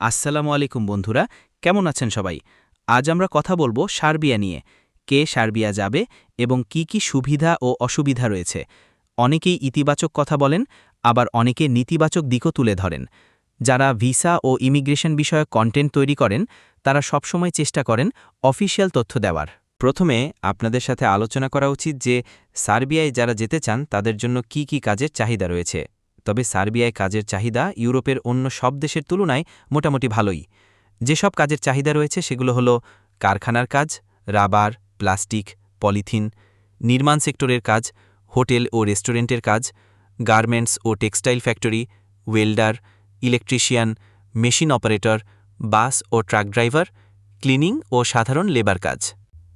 আসসালামু আলাইকুম বন্ধুরা, কেমন আছেন সবাই? আজ আমরা কথা বলব সার্বিয়া নিয়ে। কে সার্বিয়া যাবে এবং কি কি সুবিধা ও অসুবিধা রয়েছে? অনেকেই ইতিবাচক কথা বলেন, আবার অনেকে নেতিবাচক দিকও তুলে ধরেন। যারা ভিসা ও ইমিগ্রেশন বিষয়ক কন্টেন্ট তৈরি করেন, তারা সবসময় চেষ্টা করেন অফিসিয়াল তথ্য দেওয়ার। প্রথমে আপনাদের সাথে আলোচনা করা উচিত যে, সার্বিয়ায় যারা যেতে চান, তাদের জন্য কি কি কাজের চাহিদা রয়েছে। তবে সার্বিয়ায় কাজের চাহিদা ইউরোপের অন্য সব দেশের তুলনায় মোটামুটি ভালোই। যেসব কাজের চাহিদা রয়েছে সেগুলো হলো কারখানার কাজ, রাবার, প্লাস্টিক, পলিথিন, নির্মাণ সেক্টরের কাজ, হোটেল ও রেস্টুরেন্টের কাজ, গার্মেন্টস ও textile factory, welder, electrician, machine operator, bus ও ট্রাক ড্রাইভার, ক্লিনিং ও সাধারণ লেবার কাজ।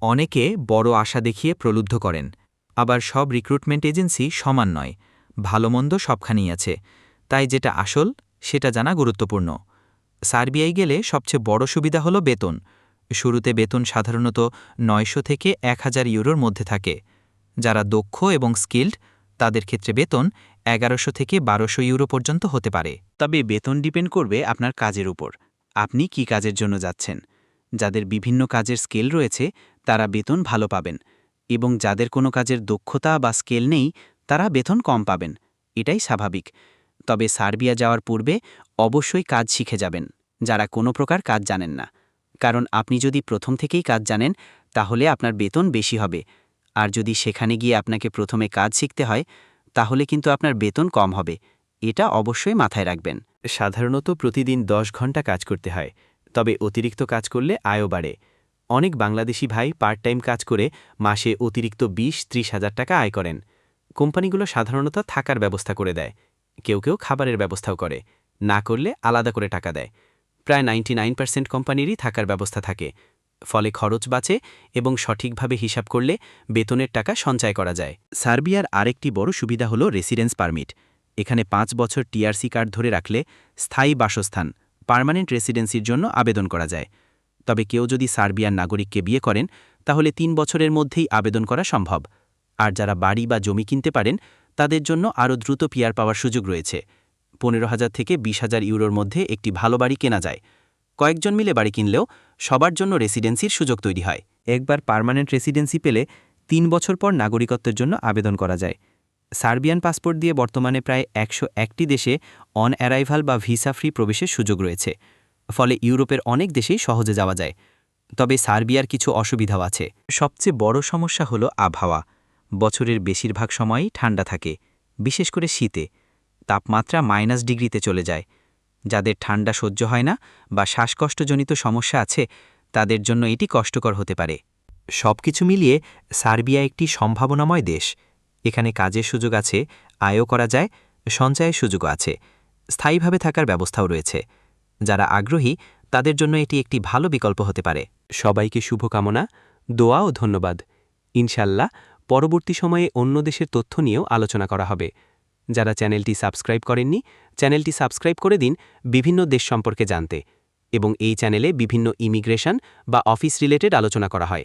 অনেকে বড় আশা দেখিয়ে প্রলুব্ধ করেন। আবার সব রিক্রুটমেন্ট এজেন্সি সমান নয়। ভালোমন্দ সবখানেই আছে। তাই যেটা আসল, সেটা জানা গুরুত্বপূর্ণ। সার্বিয়ায় গেলে সবচেয়ে বড় সুবিধা হলো বেতন। শুরুতে বেতন সাধারণত নয়শো থেকে এক হাজার ইউরোর মধ্যে থাকে। যারা দক্ষ এবং স্কিল্ড, তাদের ক্ষেত্রে বেতন এগারোশো থেকে বারোশো ইউরো পর্যন্ত হতে পারে। তবে বেতন ডিপেন্ড করবে আপনার কাজের উপর। আপনি কি কাজের জন্য যাচ্ছেন? যাদের বিভিন্ন কাজের স্কেল রয়েছে, তারা বেতন ভালো পাবেন। এবং যাদের কোনো কাজের দক্ষতা বা স্কেল নেই তারা বেতন কম পাবেন, এটাই স্বাভাবিক। তবে সার্বিয়া যাওয়ার পূর্বে অবশ্যই কাজ শিখে যাবেন, যারা কোনো প্রকার কাজ জানেন না। কারণ আপনি যদি প্রথম থেকেই কাজ জানেন, তাহলে আপনার বেতন বেশি হবে। আর যদি সেখানে গিয়ে আপনাকে প্রথমে কাজ শিখতে হয়, তাহলে কিন্তু আপনার বেতন কম হবে, এটা অবশ্যই মাথায় রাখবেন। সাধারণত প্রতিদিন দশ ঘণ্টা কাজ করতে হয়, তবে অতিরিক্ত কাজ করলে আয়ও বাড়ে। অনেক বাংলাদেশি ভাই পার্ট টাইম কাজ করে মাসে অতিরিক্ত বিশ ত্রিশ হাজার টাকা আয় করেন। কোম্পানিগুলো সাধারণত থাকার ব্যবস্থা করে দেয়। কেউ কেউ খাবারের ব্যবস্থাও করে। না করলে আলাদা করে টাকা দেয়। প্রায় নাইনটি কোম্পানিরই থাকার ব্যবস্থা থাকে। ফলে খরচ বাঁচে এবং সঠিকভাবে হিসাব করলে বেতনের টাকা সঞ্চয় করা যায়। সার্বিয়ার আরেকটি বড় সুবিধা হল রেসিডেন্স পারমিট। এখানে পাঁচ বছর টিআরসি কার্ড ধরে রাখলে স্থায়ী বাসস্থান, পার্মানেন্ট রেসিডেন্সির জন্য আবেদন করা যায়। তবে কেউ যদি সার্বিয়ার নাগরিককে বিয়ে করেন, তাহলে তিন বছরের মধ্যেই আবেদন করা সম্ভব। আর যারা বাড়ি বা জমি কিনতে পারেন, তাদের জন্য আরও দ্রুত পিয়ার পাওয়ার সুযোগ রয়েছে। পনেরো হাজার থেকে বিশ হাজার ইউরোর মধ্যে একটি ভালো বাড়ি কেনা যায়। কয়েকজন মিলে বাড়ি কিনলেও সবার জন্য রেসিডেন্সির সুযোগ তৈরি হয়। একবার পার্মানেন্ট রেসিডেন্সি পেলে তিন বছর পর নাগরিকত্বের জন্য আবেদন করা যায়। সার্বিয়ান পাসপোর্ট দিয়ে বর্তমানে প্রায় একশো একটি দেশে অন অ্যারাইভাল বা ভিসা ফ্রি প্রবেশের সুযোগ রয়েছে। ফলে ইউরোপের অনেক দেশেই সহজে যাওয়া যায়। তবে সার্বিয়ার কিছু অসুবিধাও আছে। সবচেয়ে বড় সমস্যা হলো আবহাওয়া। বছরের বেশিরভাগ সময়ই ঠান্ডা থাকে, বিশেষ করে শীতে। তাপমাত্রা মাইনাস ডিগ্রিতে চলে যায়। যাদের ঠান্ডা সহ্য হয় না বা শ্বাসকষ্টজনিত সমস্যা আছে, তাদের জন্য এটি কষ্টকর হতে পারে। সব কিছু মিলিয়ে সার্বিয়া একটি সম্ভাবনাময় দেশ। এখানে কাজের সুযোগ আছে, আয়ও করা যায়, সঞ্চয়ের সুযোগও আছে, স্থায়ীভাবে থাকার ব্যবস্থাও রয়েছে। যারা আগ্রহী, তাদের জন্য এটি একটি ভালো বিকল্প হতে পারে। সবাইকে শুভকামনা, দোয়া ও ধন্যবাদ। ইনশাল্লাহ পরবর্তী সময়ে অন্য দেশের তথ্য নিয়েও আলোচনা করা হবে। যারা চ্যানেলটি সাবস্ক্রাইব করেননি, চ্যানেলটি সাবস্ক্রাইব করে দিন বিভিন্ন দেশ সম্পর্কে জানতে এবং এই চ্যানেলে বিভিন্ন ইমিগ্রেশন বা অফিস রিলেটেড আলোচনা করা হয়।